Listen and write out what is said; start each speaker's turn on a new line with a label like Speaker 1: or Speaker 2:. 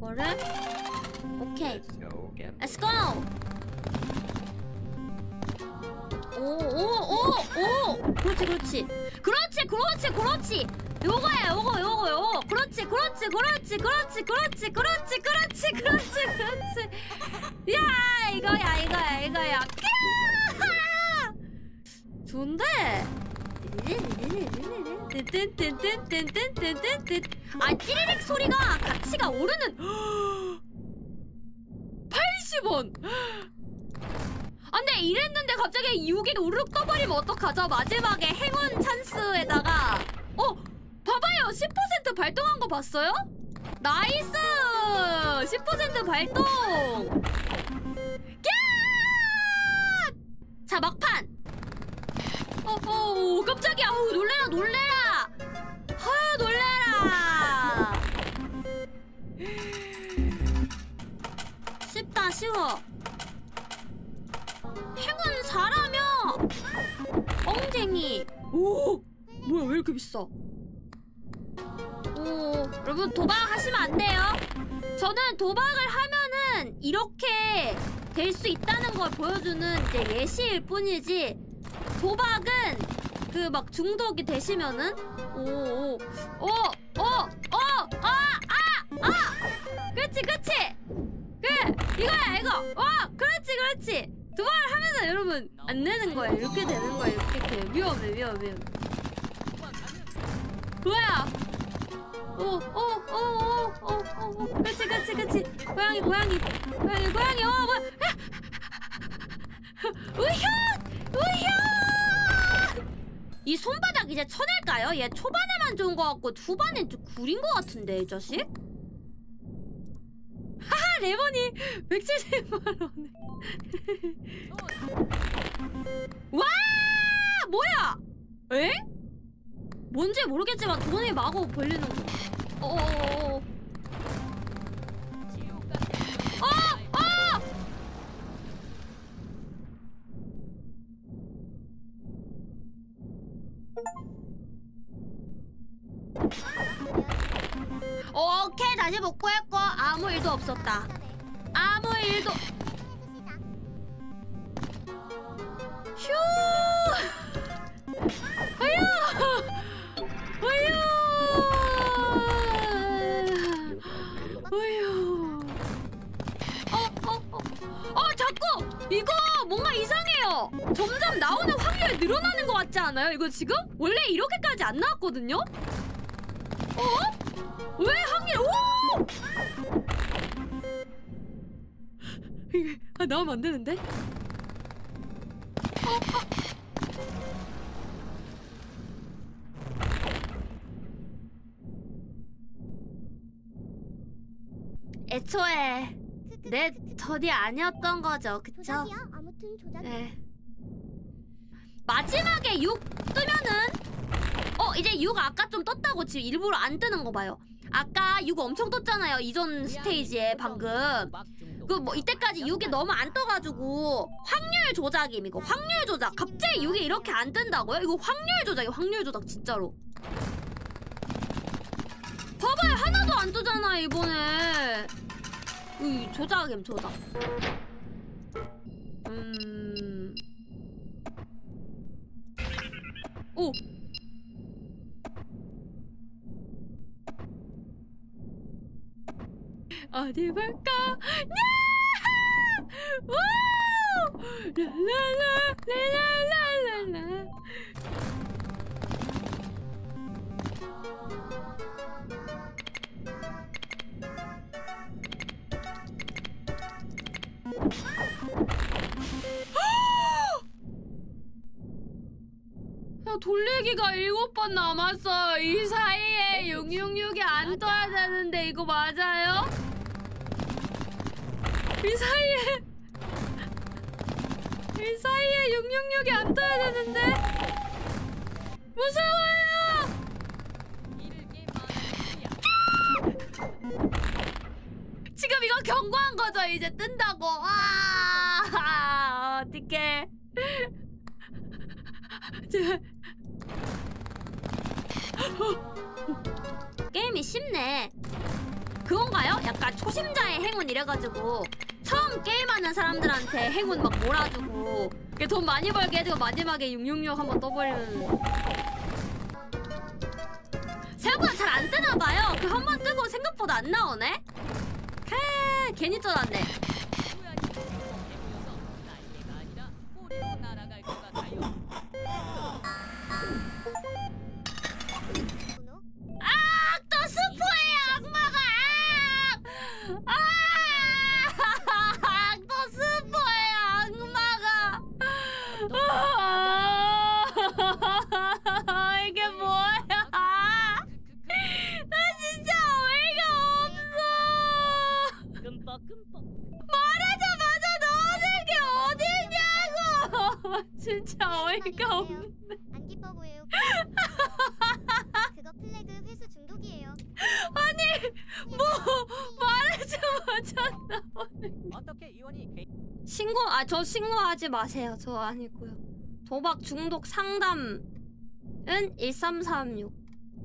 Speaker 1: 뭐를? 오케이.
Speaker 2: Let's go.
Speaker 1: 오오오오 그렇지 그렇지 그렇지 그렇지 그렇지 요거야 요거 요거 요거 그렇지 그렇지 그렇지 그렇지 그렇지 그렇지 그렇지 그렇지 그렇지 야 이거야 이거야 이거야 까! 좋은데 뜬뜬뜬뜬뜬뜬뜬뜬뜬뜬. 아 찌리릭 소리가 가치가 오르는. 80원. 아 근데 이랬는데 갑자기 6이 우르륵 떠버리면 어떡하죠? 마지막에 행운 찬스에다가. 어? 봐봐요. 10% 발동한 거 봤어요? 나이스! 10% 발동! 야! 자 막판. 어, 어 깜짝이야. 어우 놀래라 놀래라 쉬워 행운 4라며. 엉쟁이. 오 뭐야 왜 이렇게 비싸? 오 여러분 도박하시면 안 돼요. 저는 도박을 하면은 이렇게 될 수 있다는 걸 보여주는 이제 예시일 뿐이지 도박은 그 막 중독이 되시면은 오오오오아아 아! 그렇지 그렇지 그래 이거야 이거. 어 그렇지 그렇지. 두 번 하면서 여러분 안 내는 거야. 이렇게 되는 거야 이렇게. 이렇게 위험해 위험해. 뭐야? 오오오오오오 그렇지 그렇지 그렇지. 고양이 고양이. 고양이 고양이. 어 뭐야? 우현 우현 이 손바닥 이제 쳐낼까요? 얘 초반에만 좋은 거 같고 후반엔 좀 구린 거 같은데 이 자식 레몬이 170만 원에 와 뭐야 에? 뭔지 모르겠지만 돈이 마구 벌리는 거 어어어어 어! 다시 복구했고 아무 일도 없었다. 아무 일도. 휴. 아유 아유 아유 어 어 어 어, 어, 자꾸 이거 뭔가 이상해요. 점점 나오는 확률이 늘어나는 것 같지 않아요? 이거 지금? 원래 이렇게까지 안 나왔거든요? 어? 왜 확률 오! 이게 아 나오면 안 되는데? 애초에 내 턴이 아니었던 거죠, 그쵸?
Speaker 3: 조작이야. 아무튼 조작.
Speaker 1: 네. 마지막에 6 뜨면은 어 이제 6 아까 좀 떴다고 지금 일부러 안 뜨는 거 봐요. 아까 6 엄청 떴잖아요 이전 스테이지에 방금. 그 뭐 이때까지 6이 너무 안 떠가지고 확률 조작임 이거 확률 조작. 갑자기 6이 이렇게 안 뜬다고요? 이거 확률 조작이 확률 조작 진짜로. 봐봐요 하나도 안 뜨잖아 이번에. 이 조작임 조작. 음. 오! 어디 볼까? 야! 우! 라라라 라라라라라 야, 돌리기가 일곱 번 남았어. 이 사이에 666이 안 떠야 되는데 이거 맞아요? 이 사이에 이 사이에 666이 안 떠야 되는데 무서워요. 지금 이거 경고한 거죠? 이제 뜬다고. 아, 어떡해. 제발. 게임이 쉽네. 그건가요? 약간 초심자의 행운 이래가지고 처음 게임하는 사람들한테 행운 막 몰아주고 돈 많이 벌게 해주고 마지막에 666 한번 떠버리는 생각보다 잘 안 뜨나 봐요. 그 한 번 뜨고 생각보다 안 나오네? 헤 괜히 쫄았네 진짜 어이가 없네.
Speaker 3: 안 기뻐 보여요. 그거 플래그 회수 중독이에요.
Speaker 1: 아니, 뭐, 말하자마자 나오는
Speaker 2: 어떻게 이원이 개...
Speaker 1: 신고 아 저 신고하지 마세요. 저 아니고요. 도박 중독 상담은 1336